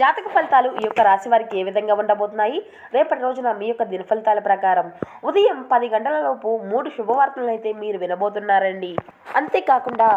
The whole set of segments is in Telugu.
జాతక ఫలితాలు ఈ యొక్క రాశి వారికి ఏ విధంగా ఉండబోతున్నాయి? రేపటి రోజున మీ యొక్క దిన ఫలితాల ప్రకారం ఉదయం పది గంటల లోపు మూడు శుభవార్తలను అయితే మీరు వినబోతున్నారండి. అంతేకాకుండా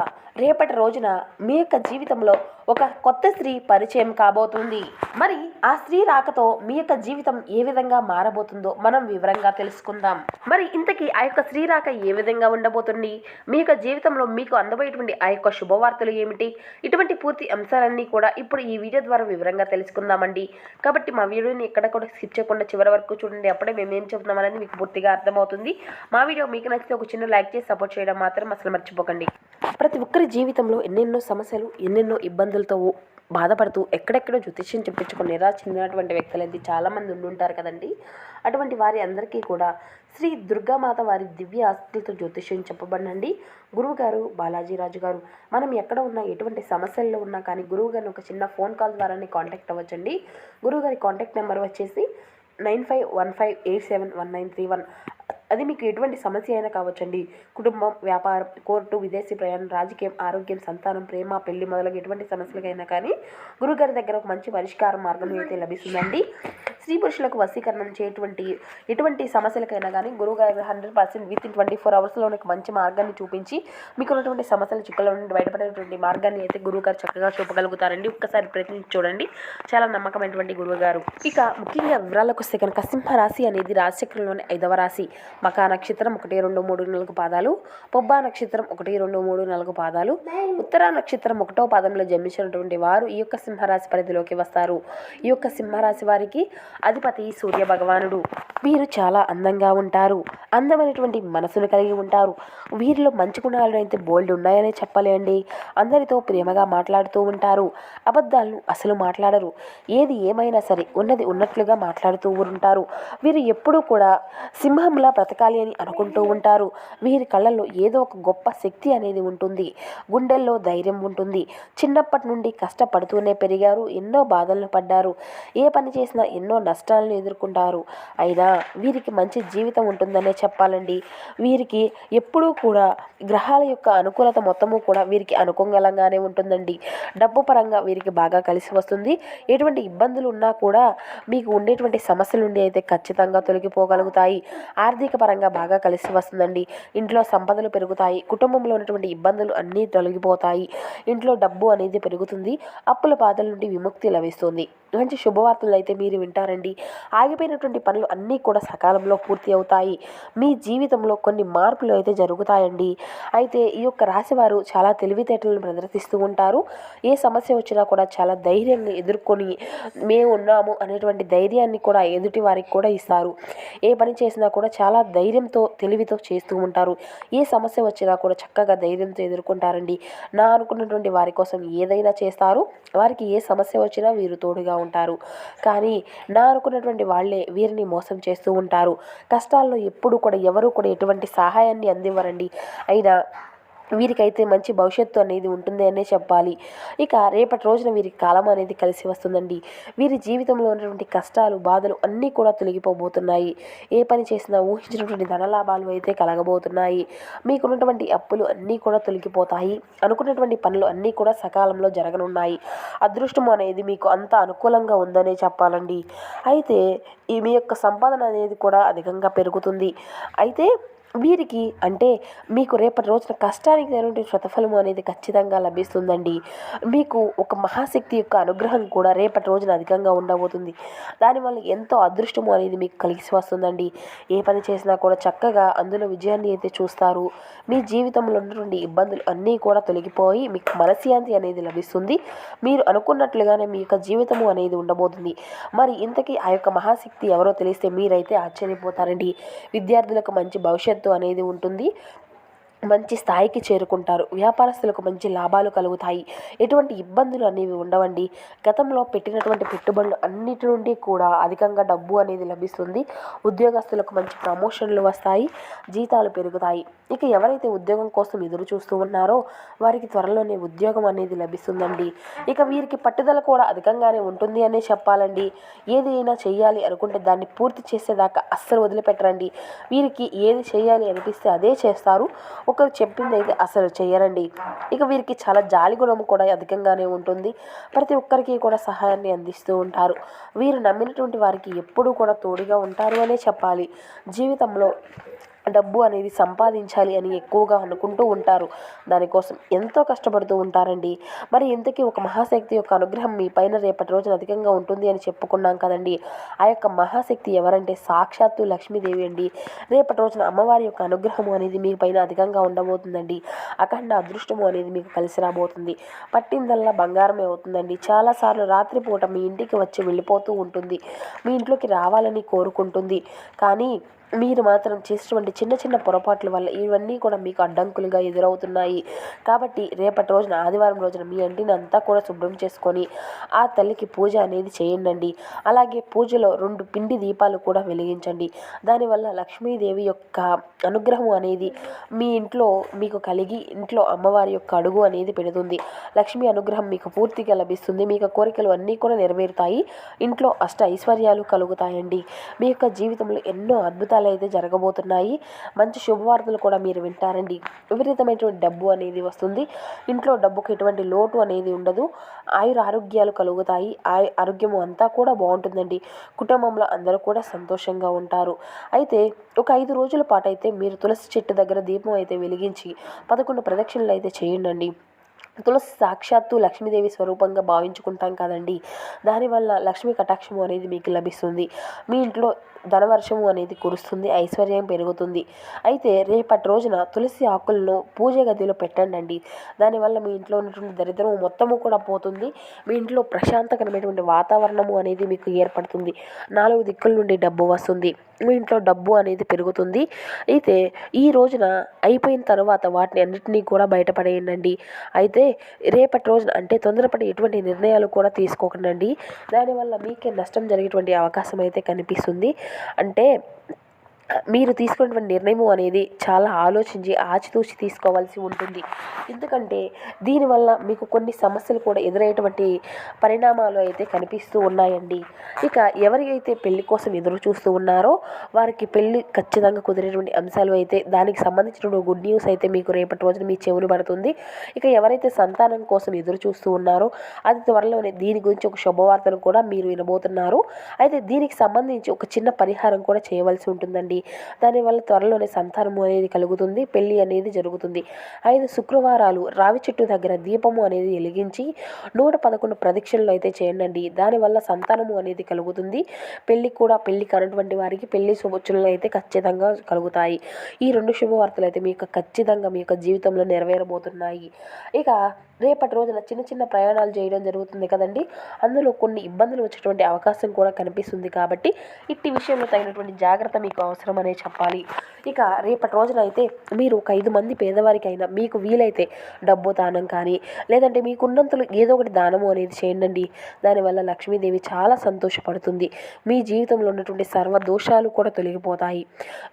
రేపటి రోజున మీ యొక్క జీవితంలో ఒక కొత్త స్త్రీ పరిచయం కాబోతుంది. మరి ఆ స్త్రీ రాకతో మీ యొక్క జీవితం ఏ విధంగా మారబోతుందో మనం వివరంగా తెలుసుకుందాం. మరి ఇంతకీ ఆ యొక్క స్త్రీ రాక ఏ విధంగా ఉండబోతుంది? మీ యొక్క జీవితంలో మీకు అందబోయేటువంటి ఆ యొక్క శుభవార్తలు ఏమిటి? ఇటువంటి పూర్తి అంశాలన్నీ కూడా ఇప్పుడు ఈ వీడియో ద్వారా వివరంగా తెలుసుకుందామండి. కాబట్టి మా వీడియోని ఎక్కడ కూడా స్కిప్ చేయకుండా చివరి వరకు చూడండి. అప్పుడే మేము ఏం చెప్తున్నాం అనేది మీకు పూర్తిగా అర్థమవుతుంది. మా వీడియో మీకు నచ్చితే ఒక చిన్న లైక్ చేసి సపోర్ట్ చేయడం మాత్రం అసలు మర్చిపోకండి. ప్రతి ఒక్కరి జీవితంలో ఎన్నెన్నో సమస్యలు ఎన్నెన్నో ఇబ్బందులతో బాధపడుతూ ఎక్కడెక్కడో జ్యోతిష్యం చెప్పించుకుని నిరాశ చెందినటువంటి వ్యక్తులు అయితే చాలామంది ఉండుంటారు కదండి. అటువంటి వారి అందరికీ కూడా శ్రీ దుర్గామాత వారి దివ్య ఆస్తులతో జ్యోతిష్యం చెప్పబడినండి. గురువుగారు బాలాజీరాజు గారు మనం ఎక్కడ ఉన్నా ఎటువంటి సమస్యల్లో ఉన్నా కానీ గురువు గారిని ఒక చిన్న ఫోన్ కాల్ ద్వారానే కాంటాక్ట్ అవ్వచ్చండి. గురువుగారి కాంటాక్ట్ నెంబర్ వచ్చేసి nine five one five eight seven one nine three one. అది మీకు ఎటువంటి సమస్య అయినా కావచ్చండి. కుటుంబం వ్యాపారం కోర్టు విదేశీ ప్రయాణం రాజకీయం ఆరోగ్యం సంతానం ప్రేమ పెళ్ళి మొదలగు ఎటువంటి సమస్యలకైనా కానీ గురుగారి దగ్గర ఒక మంచి పరిష్కార మార్గం అయితే లభిస్తుందండి. స్త్రీ పురుషులకు వశీకరణం చేయటువంటి ఎటువంటి సమస్యలకైనా కానీ గురువుగారు hundred percent with in twenty four అవర్స్లో ఒక మంచి మార్గాన్ని చూపించి మీకు ఉన్నటువంటి సమస్యల చిక్కుల నుండి బయటపడేటువంటి మార్గాన్ని అయితే గురువుగారు చక్కగా చూపగలుగుతారండి. ఒక్కసారి ప్రయత్నించి చూడండి. చాలా నమ్మకమైనటువంటి గురువుగారు. ఇక ముఖ్యంగా వివరాలకు వస్తే కనుక సింహరాశి అనేది రాశిచక్రంలోని ఐదవ రాశి. మకా నక్షత్రం ఒకటి రెండు మూడు నాలుగు పాదాలు. పొబ్బా నక్షత్రం ఒకటి రెండు మూడు నాలుగు పాదాలు. ఉత్తర నక్షత్రం ఒకటో పాదంలో జన్మించినటువంటి వారు ఈ యొక్క సింహరాశి పరిధిలోకి వస్తారు. ఈ యొక్క సింహరాశి వారికి అధిపతి సూర్య భగవానుడు వీరు చాలా అందంగా ఉంటారు. అందమైనటువంటి మనసును కలిగి ఉంటారు. వీరిలో మంచి గుణాలు అయితే బోల్డ్ ఉన్నాయనే చెప్పలేండి. అందరితో ప్రేమగా మాట్లాడుతూ ఉంటారు. అబద్ధాలను అసలు మాట్లాడరు. ఏది ఏమైనా సరే ఉన్నది ఉన్నట్లుగా మాట్లాడుతూ ఉంటారు. వీరు ఎప్పుడూ కూడా సింహంలా బ్రతకాలి అని అనుకుంటూ ఉంటారు. వీరి కళ్ళల్లో ఏదో ఒక గొప్ప శక్తి అనేది ఉంటుంది. గుండెల్లో ధైర్యం ఉంటుంది. చిన్నప్పటి నుండి కష్టపడుతూనే పెరిగారు. ఎన్నో బాధలను పడ్డారు. ఏ పని చేసినా ఎన్నో నష్టాలను ఎదుర్కొంటారు. అయినా వీరికి మంచి జీవితం ఉంటుందనే చెప్పాలండి. వీరికి ఎప్పుడూ కూడా గ్రహాల యొక్క అనుకూలత మొత్తము కూడా వీరికి అనుకూలంగానే ఉంటుందండి. డబ్బు పరంగా వీరికి బాగా కలిసి వస్తుంది. ఎటువంటి ఇబ్బందులు ఉన్నా కూడా మీకు ఉండేటువంటి సమస్యల నుండి అయితే ఖచ్చితంగా తొలగిపోగలుగుతాయి. ఆర్థిక పరంగా బాగా కలిసి వస్తుందండి. ఇంట్లో సంపదలు పెరుగుతాయి. కుటుంబంలో ఉన్నటువంటి ఇబ్బందులు అన్నీ తొలగిపోతాయి. ఇంట్లో డబ్బు అనేది పెరుగుతుంది. అప్పుల బాధల నుండి విముక్తి లభిస్తుంది. మంచి శుభవార్తలు అయితే మీరు వింటారండి. ఆగిపోయినటువంటి పనులు అన్నీ కూడా సకాలంలో పూర్తి అవుతాయి. మీ జీవితంలో కొన్ని మార్పులు అయితే జరుగుతాయండి. అయితే ఈ యొక్క రాశివారు చాలా తెలివితేటలను ప్రదర్శిస్తూ ఉంటారు. ఏ సమస్య వచ్చినా కూడా చాలా ధైర్యాన్ని ఎదుర్కొని మేము ఉన్నాము అనేటువంటి ధైర్యాన్ని కూడా ఎదుటి వారికి కూడా ఇస్తారు. ఏ పని చేసినా కూడా చాలా ధైర్యంతో తెలివితో చేస్తూ ఉంటారు. ఏ సమస్య వచ్చినా కూడా చక్కగా ధైర్యంతో ఎదుర్కొంటారండి. నా అనుకున్నటువంటి వారి కోసం ఏదైనా చేస్తారు. వారికి ఏ సమస్య వచ్చినా వీరు తోడుగా ఉంటారు. కానీ నా అనుకున్నటువంటి వాళ్ళే వీరిని మోసం చేస్తూ ఉంటారు. కష్టాల్లో ఎప్పుడు కూడా ఎవరు కూడా ఎటువంటి సహాయాన్ని అందివ్వరండి. అయినా వీరికైతే మంచి భవిష్యత్తు అనేది ఉంటుంది అనే చెప్పాలి. ఇక రేపటి రోజున వీరికి కాలం అనేది కలిసి వస్తుందండి. వీరి జీవితంలో ఉన్నటువంటి కష్టాలు బాధలు అన్నీ కూడా తొలగిపోబోతున్నాయి. ఏ పని చేసినా ఊహించినటువంటి ధనలాభాలు అయితే కలగబోతున్నాయి. మీకున్నటువంటి అప్పులు అన్నీ కూడా తొలగిపోతాయి. అనుకున్నటువంటి పనులు అన్నీ కూడా సకాలంలో జరగనున్నాయి. అదృష్టం అనేది మీకు అంత అనుకూలంగా ఉందనే చెప్పాలండి. అయితే ఈ మీ యొక్క సంపాదన అనేది కూడా అధికంగా పెరుగుతుంది. అయితే వీరికి అంటే మీకు రేపటి రోజున కష్టానికి తగినటువంటి ప్రతిఫలము అనేది ఖచ్చితంగా లభిస్తుందండి. మీకు ఒక మహాశక్తి యొక్క అనుగ్రహం కూడా రేపటి రోజున అధికంగా ఉండబోతుంది. దానివల్ల ఎంతో అదృష్టము అనేది మీకు కలిసి వస్తుందండి. ఏ పని చేసినా కూడా చక్కగా అందులో విజయాన్ని అయితే చూస్తారు. మీ జీవితంలో ఉన్నటువంటి ఇబ్బందులు అన్నీ కూడా తొలగిపోయి మీకు మనశ్శాంతి అనేది లభిస్తుంది. మీరు అనుకున్నట్లుగానే మీ యొక్క జీవితము అనేది ఉండబోతుంది. మరి ఇంతకీ ఆ యొక్క మహాశక్తి ఎవరో తెలిస్తే మీరైతే ఆశ్చర్యపోతారండి. విద్యార్థులకు మంచి భవిష్యత్తు అనేది ఉంటుంది. మంచి స్థాయికి చేరుకుంటారు. వ్యాపారస్తులకు మంచి లాభాలు కలుగుతాయి. ఎటువంటి ఇబ్బందులు అనేవి ఉండవండి. గతంలో పెట్టినటువంటి పెట్టుబడులు అన్నిటి నుండి కూడా అధికంగా డబ్బు అనేది లభిస్తుంది. ఉద్యోగస్తులకు మంచి ప్రమోషన్లు వస్తాయి. జీతాలు పెరుగుతాయి. ఇక ఎవరైతే ఉద్యోగం కోసం ఎదురు చూస్తూ ఉన్నారో వారికి త్వరలోనే ఉద్యోగం అనేది లభిస్తుందండి. ఇక వీరికి పట్టుదల కూడా అధికంగానే ఉంటుంది అనే చెప్పాలండి. ఏది అయినా చేయాలి అనుకుంటే దాన్ని పూర్తి చేసేదాకా అస్సలు వదిలిపెట్టరండి. వీరికి ఏది చేయాలి అనిపిస్తే అదే చేస్తారు. ఒకరు చెప్పింది అయితే అసలు చేయరండి ఇక వీరికి చాలా జాలి గుణం కూడా అధికంగానే ఉంటుంది. ప్రతి ఒక్కరికి కూడా సహాయాన్ని అందిస్తూ ఉంటారు. వీరు నమ్మినటువంటి వారికి ఎప్పుడూ కూడా తోడుగా ఉంటారు అనే చెప్పాలి. జీవితంలో డబ్బు అనేది సంపాదించాలి అని ఎక్కువగా అనుకుంటూ ఉంటారు. దానికోసం ఎంతో కష్టపడుతూ ఉంటారండి. మరి ఇంతకీ ఒక మహాశక్తి యొక్క అనుగ్రహం మీ పైన రేపటి రోజున అధికంగా ఉంటుంది అని చెప్పుకున్నాం కదండి. ఆ యొక్క మహాశక్తి ఎవరంటే సాక్షాత్తు లక్ష్మీదేవి అండి. రేపటి రోజున అమ్మవారి యొక్క అనుగ్రహము అనేది మీ పైన అధికంగా ఉండబోతుందండి. అఖండ అదృష్టము అనేది మీకు కలిసి రాబోతుంది. పట్టిందల్లా బంగారమే అవుతుందండి. చాలాసార్లు రాత్రిపూట మీ ఇంటికి వచ్చి వెళ్ళిపోతూ ఉంటుంది. మీ ఇంట్లోకి రావాలని కోరుకుంటుంది. కానీ మీరు మాత్రం చేసినటువంటి చిన్న చిన్న పొరపాట్ల వల్ల ఇవన్నీ కూడా మీకు అడ్డంకులుగా ఎదురవుతున్నాయి. కాబట్టి రేపటి రోజున ఆదివారం రోజున మీ ఇంటిని అంతా కూడా శుభ్రం చేసుకొని ఆ తల్లికి పూజ అనేది చేయండి అలాగే పూజలో రెండు పిండి దీపాలు కూడా వెలిగించండి. దానివల్ల లక్ష్మీదేవి యొక్క అనుగ్రహం అనేది మీ ఇంట్లో మీకు కలిగి ఇంట్లో అమ్మవారి యొక్క అడుగు అనేది పెడుతుంది. లక్ష్మీ అనుగ్రహం మీకు పూర్తిగా లభిస్తుంది. మీకు కోరికలు అన్నీ కూడా నెరవేరుతాయి. ఇంట్లో అష్ట ఐశ్వర్యాలు కలుగుతాయండి. మీ యొక్క జీవితంలో ఎన్నో అద్భుతాలు అయితే జరగబోతున్నాయి. మంచి శుభవార్తలు కూడా మీరు వింటారండి. విపరీతమైనటువంటి డబ్బు అనేది వస్తుంది. ఇంట్లో డబ్బుకి ఎటువంటి లోటు అనేది ఉండదు. ఆయుర ఆరోగ్యాలు కలుగుతాయి. ఆయు ఆరోగ్యము అంతా కూడా బాగుంటుందండి. కుటుంబంలో అందరూ కూడా సంతోషంగా ఉంటారు. అయితే ఒక ఐదు రోజుల పాటు అయితే మీరు తులసి చెట్టు దగ్గర దీపం అయితే వెలిగించి పదకొండు ప్రదక్షిణలు అయితే చేయండి తులసి సాక్షాత్తు లక్ష్మీదేవి స్వరూపంగా భావించుకుంటాం కదండి. దానివల్ల లక్ష్మీ కటాక్షము అనేది మీకు లభిస్తుంది. మీ ఇంట్లో ధనవర్షము అనేది కురుస్తుంది ఐశ్వర్యం పెరుగుతుంది. అయితే రేపటి రోజున తులసి ఆకులను పూజ గదిలో పెట్టండి దానివల్ల మీ ఇంట్లో ఉన్నటువంటి దరిద్రము మొత్తము కూడా పోతుంది. మీ ఇంట్లో ప్రశాంతకరమైనటువంటి వాతావరణము అనేది మీకు ఏర్పడుతుంది. నాలుగు దిక్కుల నుండి డబ్బు వస్తుంది. మీ ఇంట్లో డబ్బు అనేది పెరుగుతుంది. అయితే ఈ రోజున అయిపోయిన తర్వాత వాటిని అన్నిటినీ కూడా బయటపడేయండి అయితే రేపటి రోజున అంటే తొందరపడి ఎటువంటి నిర్ణయాలు కూడా తీసుకోకండి దానివల్ల మీకే నష్టం జరిగేటువంటి అవకాశం అయితే కనిపిస్తుంది. అంటే మీరు తీసుకున్నటువంటి నిర్ణయం అనేది చాలా ఆలోచించి ఆచితూచి తీసుకోవాల్సి ఉంటుంది. ఎందుకంటే దీనివల్ల మీకు కొన్ని సమస్యలు కూడా ఎదురయ్యేటువంటి పరిణామాలు అయితే కనిపిస్తూ ఉన్నాయండి. ఇక ఎవరికైతే పెళ్ళి కోసం ఎదురు చూస్తూ ఉన్నారో వారికి పెళ్ళి ఖచ్చితంగా కుదిరేటువంటి అంశాలు అయితే దానికి సంబంధించిన గుడ్ న్యూస్ అయితే మీకు రేపటి రోజున మీ చెవులు పడుతుంది. ఇక ఎవరైతే సంతానం కోసం ఎదురు చూస్తూ ఉన్నారో అది త్వరలోనే దీని గురించి ఒక శుభవార్తను కూడా మీరు వినబోతున్నారు. అయితే దీనికి సంబంధించి ఒక చిన్న పరిహారం కూడా చేయవలసి ఉంటుందండి. దానివల్ల త్వరలోనే సంతానము అనేది కలుగుతుంది పెళ్ళి అనేది జరుగుతుంది. ఐదు శుక్రవారాలు రావి చెట్టు దగ్గర దీపము అనేది వెలిగించి నూట పదకొండు ప్రదక్షిణలు అయితే చేయండి దానివల్ల సంతానము అనేది కలుగుతుంది. పెళ్ళి కూడా పెళ్ళి కానటువంటి వారికి పెళ్ళి శుభోచనలు అయితే ఖచ్చితంగా కలుగుతాయి. ఈ రెండు శుభవార్తలు అయితే మీ యొక్క ఖచ్చితంగా మీ యొక్క జీవితంలో నెరవేరబోతున్నాయి. ఇక రేపటి రోజున చిన్న చిన్న ప్రయాణాలు చేయడం జరుగుతుంది కదండి. అందులో కొన్ని ఇబ్బందులు వచ్చేటువంటి అవకాశం కూడా కనిపిస్తుంది కాబట్టి ఇట్టి విషయంలో తగినటువంటి జాగ్రత్త మీకు అవసరం అనే చెప్పాలి. ఇక రేపటి రోజున అయితే మీరు ఒక ఐదు మంది పేదవారికైనా మీకు వీలైతే డబ్బు దానం కానీ లేదంటే మీకున్నంతలో ఏదో ఒకటి దానము అనేది చేయండి దానివల్ల లక్ష్మీదేవి చాలా సంతోషపడుతుంది. మీ జీవితంలో ఉన్నటువంటి సర్వ దోషాలు కూడా తొలగిపోతాయి.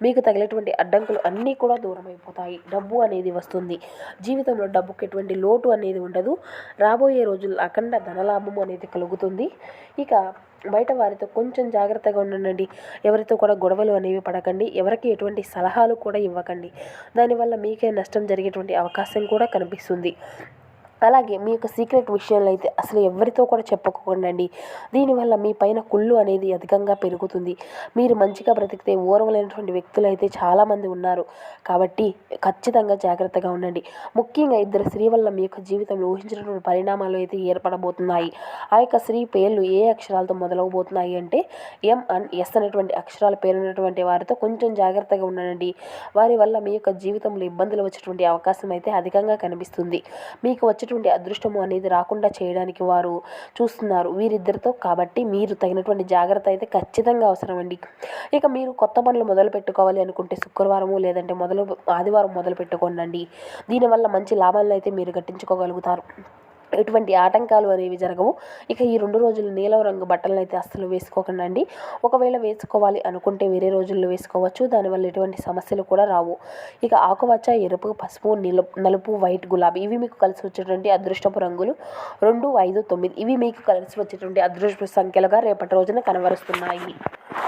మీకు తగిలేటువంటి అడ్డంకులు అన్నీ కూడా దూరమైపోతాయి. డబ్బు అనేది వస్తుంది. జీవితంలో డబ్బుకి ఎటువంటి లోటు అనేది ఉండదు. రాబోయే రోజుల్లో అఖండ ధనలాభం అనేది కలుగుతుంది. ఇక బయట వారితో కొంచెం జాగ్రత్తగా ఉండండి. ఎవరితో కూడా గొడవలు అనేవి పడకండి. ఎవరికి ఎటువంటి సలహాలు కూడా ఇవ్వకండి. దానివల్ల మీకే నష్టం జరిగేటువంటి అవకాశం కూడా కనిపిస్తుంది. అలాగే మీ యొక్క సీక్రెట్ విషయాలు అయితే అసలు ఎవరితో కూడా చెప్పుకోకండి దీనివల్ల మీ పైన కుళ్ళు అనేది అధికంగా పెరుగుతుంది. మీరు మంచిగా బ్రతికితే ఓర్వలేనటువంటి వ్యక్తులు అయితే చాలామంది ఉన్నారు. కాబట్టి ఖచ్చితంగా జాగ్రత్తగా ఉండండి. ముఖ్యంగా ఇద్దరు స్త్రీ వల్ల మీ యొక్క జీవితంలో ఊహించినటువంటి పరిణామాలు అయితే ఏర్పడబోతున్నాయి. ఆ యొక్క స్త్రీ పేర్లు ఏ అక్షరాలతో మొదలవబోతున్నాయి అంటే ఎం అండ్ ఎస్ అనేటువంటి అక్షరాల పేరున్నటువంటి వారితో కొంచెం జాగ్రత్తగా ఉండండి. వారి వల్ల మీ యొక్క జీవితంలో ఇబ్బందులు వచ్చేటువంటి అవకాశం అయితే అధికంగా కనిపిస్తుంది. మీకు వచ్చే ఇటువంటి అదృష్టము అనేది రాకుండా చేయడానికి వారు చూస్తున్నారు వీరిద్దరితో. కాబట్టి మీరు తగినటువంటి జాగ్రత్త అయితే ఖచ్చితంగా అవసరమండి ఇక మీరు కొత్త పనులు మొదలు పెట్టుకోవాలి అనుకుంటే శుక్రవారము లేదంటే మొదలు ఆదివారం మొదలు పెట్టుకోండి దీనివల్ల మంచి లాభాలను అయితే మీరు గట్టించుకోగలుగుతారు. ఎటువంటి ఆటంకాలు అనేవి జరగవు. ఇక ఈ రెండు రోజులు నీలం రంగు బట్టలను అయితే అస్సలు వేసుకోకండి అండి. ఒకవేళ వేసుకోవాలి అనుకుంటే వేరే రోజుల్లో వేసుకోవచ్చు. దానివల్ల ఎటువంటి సమస్యలు కూడా రావు. ఇక ఆకుపచ్చ ఎరుపు పసుపు నలుపు వైట్ గులాబీ ఇవి మీకు కలిసి వచ్చేటువంటి అదృష్టపు రంగులు. రెండు ఐదు తొమ్మిది ఇవి మీకు కలిసి వచ్చేటువంటి అదృష్ట సంఖ్యలుగా రేపటి రోజున కనబరుస్తున్నాయి.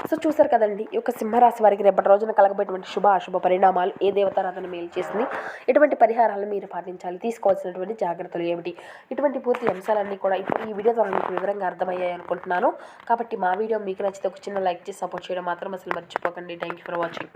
సో చూసారు కదండి ఈ యొక్క సింహరాశి వారికి రేపటి రోజున కలగబెట్టినటువంటి శుభ అశుభ పరిణామాలు ఏ దేవతారాధన మేలు చేసింది ఎటువంటి పరిహారాలు మీరు పాటించాలి తీసుకోవాల్సినటువంటి జాగ్రత్తలు ఏమిటి ఇటువంటి పూర్తి అంశాలన్నీ కూడా ఇప్పుడు ఈ వీడియో ద్వారా మీకు వివరంగా అర్థమయ్యాయి అనుకుంటున్నాను. కాబట్టి మా వీడియో మీకు నచ్చితే ఒక చిన్న లైక్ చేసి సపోర్ట్ చేయడం మాత్రం అసలు మర్చిపోకండి. Thank you for watching